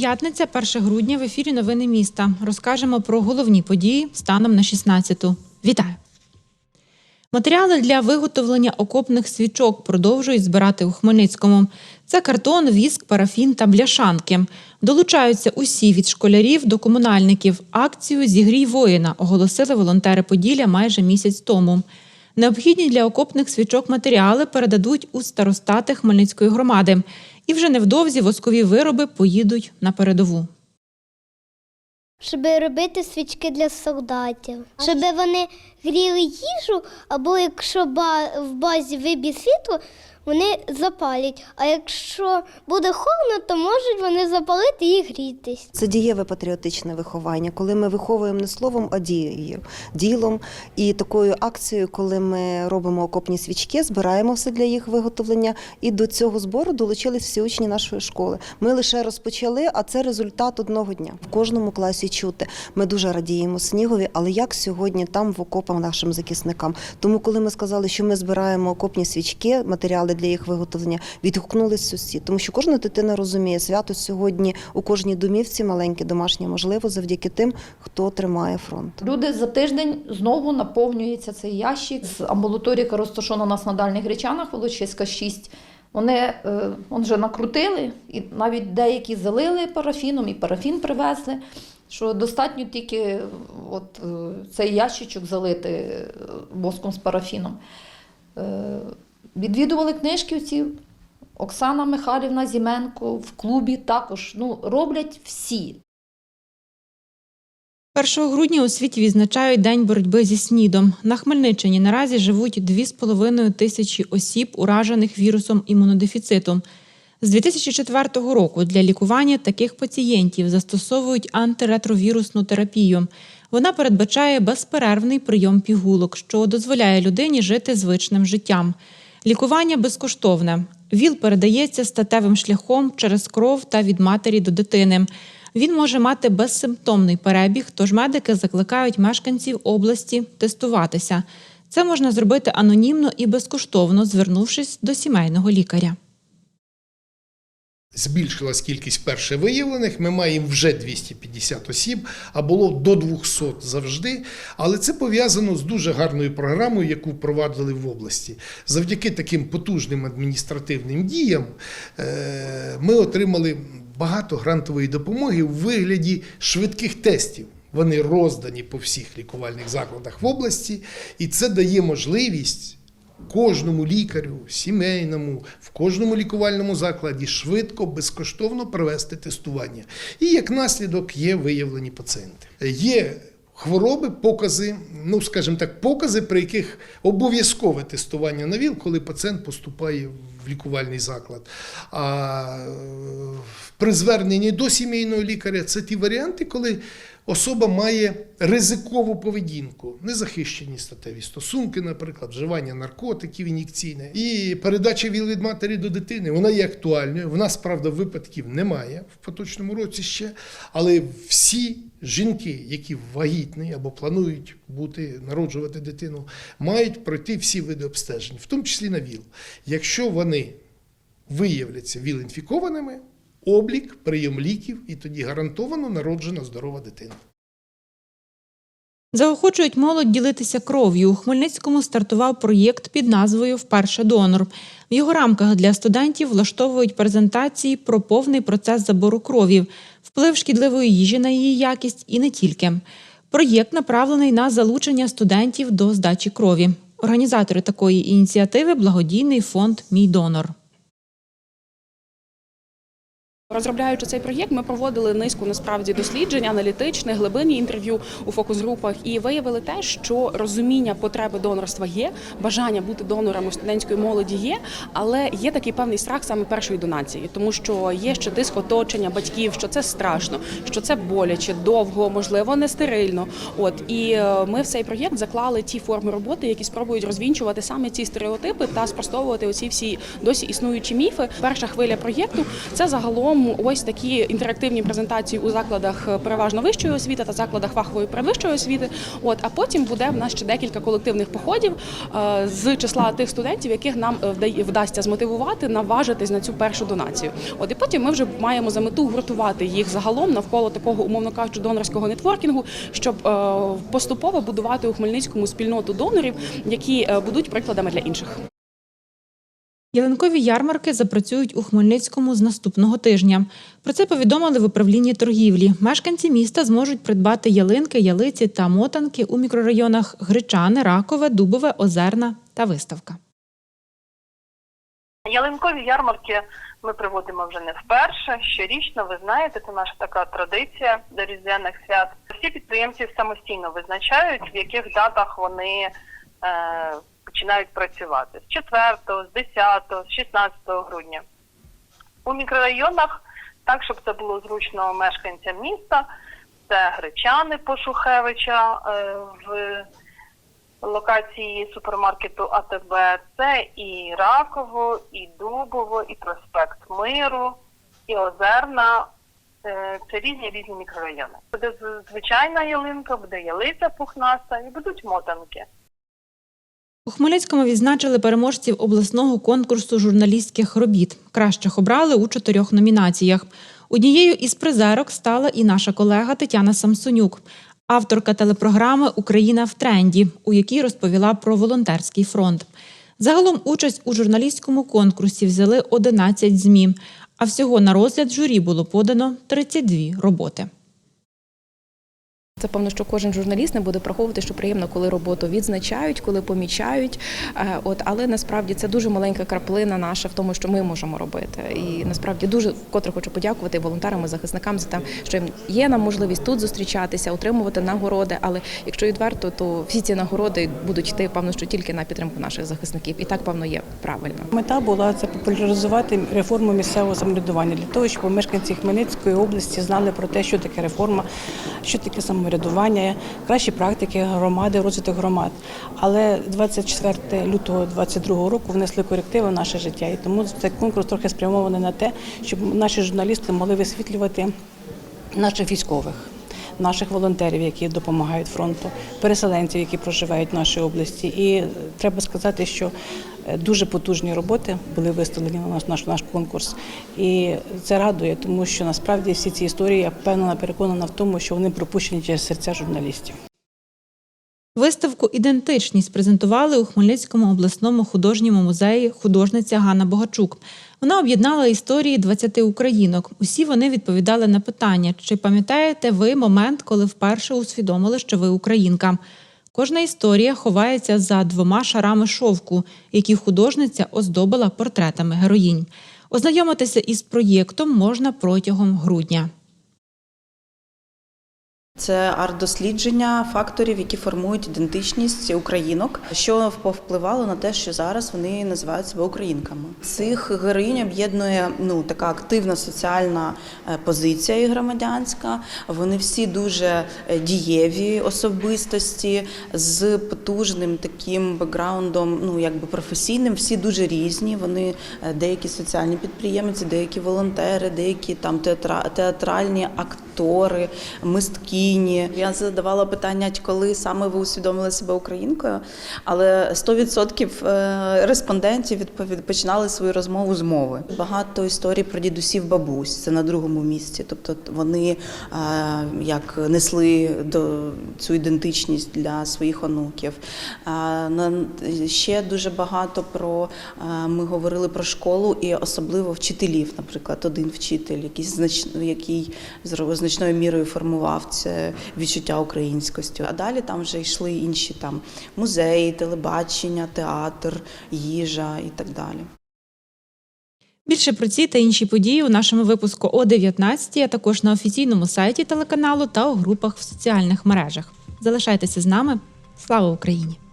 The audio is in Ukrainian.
П'ятниця, 1 грудня в ефірі Новини міста. Розкажемо про головні події станом на 16-ту. Вітаю! Матеріали для виготовлення окопних свічок продовжують збирати у Хмельницькому. Це картон, віск, парафін та бляшанки. Долучаються усі від школярів до комунальників. Акцію Зігрій воїна оголосили волонтери Поділля майже місяць тому. Необхідні для окопних свічок матеріали передадуть у старостати Хмельницької громади. І вже невдовзі воскові вироби поїдуть на передову. щоб робити свічки для солдатів, щоб вони гріли їжу, або якщо в базі виб'є світло, вони запалять. А якщо буде холодно, то можуть вони запалити і грітись. Це дієве патріотичне виховання, коли ми виховуємо не словом, а дією, ділом. І такою акцією, коли ми робимо окопні свічки, збираємо все для їх виготовлення. І до цього збору долучились всі учні нашої школи. Ми лише розпочали, а це результат одного дня. В кожному класі чути. Ми дуже радіємо снігові, але як сьогодні там в окопах нашим захисникам. Тому, коли ми сказали, що ми збираємо окопні свічки, матеріали для їх виготовлення, відгукнулись усі. Тому що кожна дитина розуміє, свято сьогодні у кожній домівці маленьке домашнє можливо завдяки тим, хто тримає фронт. Люди за тиждень знову наповнюється цей ящик. З амбулаторіка розташована у нас на дальних гречанах, Волочиська 6. Вони е, он вже накрутили, і навіть деякі залили парафіном, і парафін привезли. Що достатньо тільки от, е, цей ящичок залити е, воском з парафіном. Е, Відвідували книжківців. Оксана Михайлівна Зіменко в клубі також ну, роблять всі. 1 грудня у світі відзначають День боротьби зі СНІДом. На Хмельниччині наразі живуть 2,5 тисячі осіб, уражених вірусом імунодефіциту. З 2004 року для лікування таких пацієнтів застосовують антиретровірусну терапію. Вона передбачає безперервний прийом пігулок, що дозволяє людині жити звичним життям. Лікування безкоштовне. ВІЛ передається статевим шляхом через кров та від матері до дитини. Він може мати безсимптомний перебіг, тож медики закликають мешканців області тестуватися. Це можна зробити анонімно і безкоштовно, звернувшись до сімейного лікаря. Збільшилась кількість перше виявлених. Ми маємо вже 250 осіб, а було до 200 завжди. Але це пов'язано з дуже гарною програмою, яку впровадили в області. Завдяки таким потужним адміністративним діям е, ми отримали багато грантової допомоги у вигляді швидких тестів. Вони роздані по всіх лікувальних закладах в області, і це дає можливість кожному лікарю, сімейному, в кожному лікувальному закладі швидко, безкоштовно провести тестування. І як наслідок є виявлені пацієнти. Є хвороби, покази, ну скажімо так, покази, при яких обов'язкове тестування на ВІЛ, коли пацієнт поступає в лікувальний заклад. А е, при зверненні до сімейного лікаря це ті варіанти, коли особа має ризикову поведінку, незахищені статеві стосунки, наприклад, вживання наркотиків ін'єкційне і передача ВІЛ від матері до дитини. Вона є актуальною. В нас, правда, випадків немає в поточному році ще, але всі. Жінки, які вагітні або планують бути народжувати дитину, мають пройти всі види обстежень, в тому числі на ВІЛ. Якщо вони виявляться ВІЛ-інфікованими, облік, прийом ліків, і тоді гарантовано народжена здорова дитина. Заохочують молодь ділитися кров'ю. У Хмельницькому стартував проєкт під назвою Вперше донор. В його рамках для студентів влаштовують презентації про повний процес забору крові, вплив шкідливої їжі на її якість і не тільки. Проєкт направлений на залучення студентів до здачі крові. Організатори такої ініціативи благодійний фонд Мій донор. Розробляючи цей проєкт, ми проводили низку насправді досліджень, аналітичних, глибинні інтерв'ю у фокус-групах і виявили те, що розуміння потреби донорства є, бажання бути донорами студентської молоді є, але є такий певний страх саме першої донації, тому що є ще тиск оточення батьків, що це страшно, що це боляче, довго, можливо, не стерильно. От і е, ми в цей проєкт заклали ті форми роботи, які спробують розвінчувати саме ці стереотипи та спростовувати оці всі досі існуючі міфи. Перша хвиля проєкту це загалом плануємо ось такі інтерактивні презентації у закладах е, переважно вищої освіти та закладах фахової передвищої освіти. От а потім буде в нас ще декілька колективних походів е, з числа тих студентів, яких нам е, вдасться змотивувати, наважитись на цю першу донацію. От і потім ми вже маємо за мету гуртувати їх загалом навколо такого, умовно кажучи, донорського нетворкінгу, щоб поступово будувати у Хмельницькому спільноту донорів, які будуть прикладами для інших. Ялинкові ярмарки запрацюють у Хмельницькому з наступного тижня. Про це повідомили в управлінні торгівлі. Мешканці міста зможуть придбати ялинки, ялиці та мотанки у мікрорайонах Гречани, Ракове, Дубове, Озерна та Виставка. Ялинкові ярмарки ми проводимо вже не вперше. Щорічно, ви знаєте, це наша така традиція до різдвяних свят. Всі підприємці самостійно визначають, в яких датах вони е, починають працювати з 4, з 10, з 16 грудня. У мікрорайонах, так щоб це було зручно мешканцям міста, це Гречани Пошухевича е, в локації супермаркету АТБ. Це і Раково, і Дубово, і проспект Миру, і Озерна. Е, Це різні різні мікрорайони. Буде звичайна ялинка, буде ялиця пухнаста і будуть мотанки. У Хмельницькому відзначили переможців обласного конкурсу журналістських робіт. Кращих обрали у чотирьох номінаціях. Однією із призерок стала і наша колега Тетяна Самсонюк, авторка телепрограми Україна в тренді, у якій розповіла про волонтерський фронт. Загалом участь у журналістському конкурсі взяли 11 ЗМІ, а всього на розгляд журі було подано 32 роботи. Це певно, що кожен журналіст не буде приховувати, що приємно, коли роботу відзначають, коли помічають. Е, От, але насправді це дуже маленька краплина наша в тому, що ми можемо робити. І насправді дуже вкотре хочу подякувати волонтерам і захисникам за те, що їм є нам можливість тут зустрічатися, отримувати нагороди. Але якщо відверто, то всі ці нагороди будуть йти, певно, що тільки на підтримку наших захисників. І так певно є правильно. Мета була це популяризувати реформу місцевого самоврядування для того, щоб мешканці Хмельницької області знали про те, що таке реформа, що таке самоврядування, кращі практики громади, розвиток громад. Але 24 лютого 2022 року внесли корективи в наше життя, і тому цей конкурс трохи спрямований на те, щоб наші журналісти могли висвітлювати наших військових. Наших волонтерів, які допомагають фронту, переселенців, які проживають в нашій області, і треба сказати, що дуже потужні роботи були виставлені на наш, наш наш конкурс, і це радує, тому що насправді всі ці історії я впевнена, переконана в тому, що вони пропущені через серця журналістів. Виставку Ідентичність презентували у Хмельницькому обласному художньому музеї художниця Ганна Богачук. Вона об'єднала історії 20 українок. Усі вони відповідали на питання: чи пам'ятаєте ви момент, коли вперше усвідомили, що ви українка? Кожна історія ховається за двома шарами шовку, які художниця оздобила портретами героїнь. Ознайомитися із проєктом можна протягом грудня. Це арт-дослідження факторів, які формують ідентичність українок, що повпливало на те, що зараз вони називають себе українками. Цих героїнь об'єднує ну така активна соціальна е, позиція і громадянська. Вони всі дуже е, дієві особистості з потужним таким бекграундом, ну якби професійним. Всі дуже різні. Вони е, деякі соціальні підприємці, деякі волонтери, деякі там театра- театральні актори, мисткині. Я задавала питання, коли саме ви усвідомили себе українкою, але 100% е, респондентів починали свою розмову з мови. Багато історій про дідусів бабусь. Це на другому місці. Тобто вони е, як несли цю ідентичність для своїх онуків. Е, Ще дуже багато про ми говорили про школу і особливо вчителів. Наприклад, один вчитель, який знач, який значною мірою формував це відчуття українськості. А далі там вже йшли інші там музеї, телебачення, театр, їжа і так далі. Більше про ці та інші події у нашому випуску о 19, а також на офіційному сайті телеканалу та у групах в соціальних мережах. Залишайтеся з нами. Слава Україні!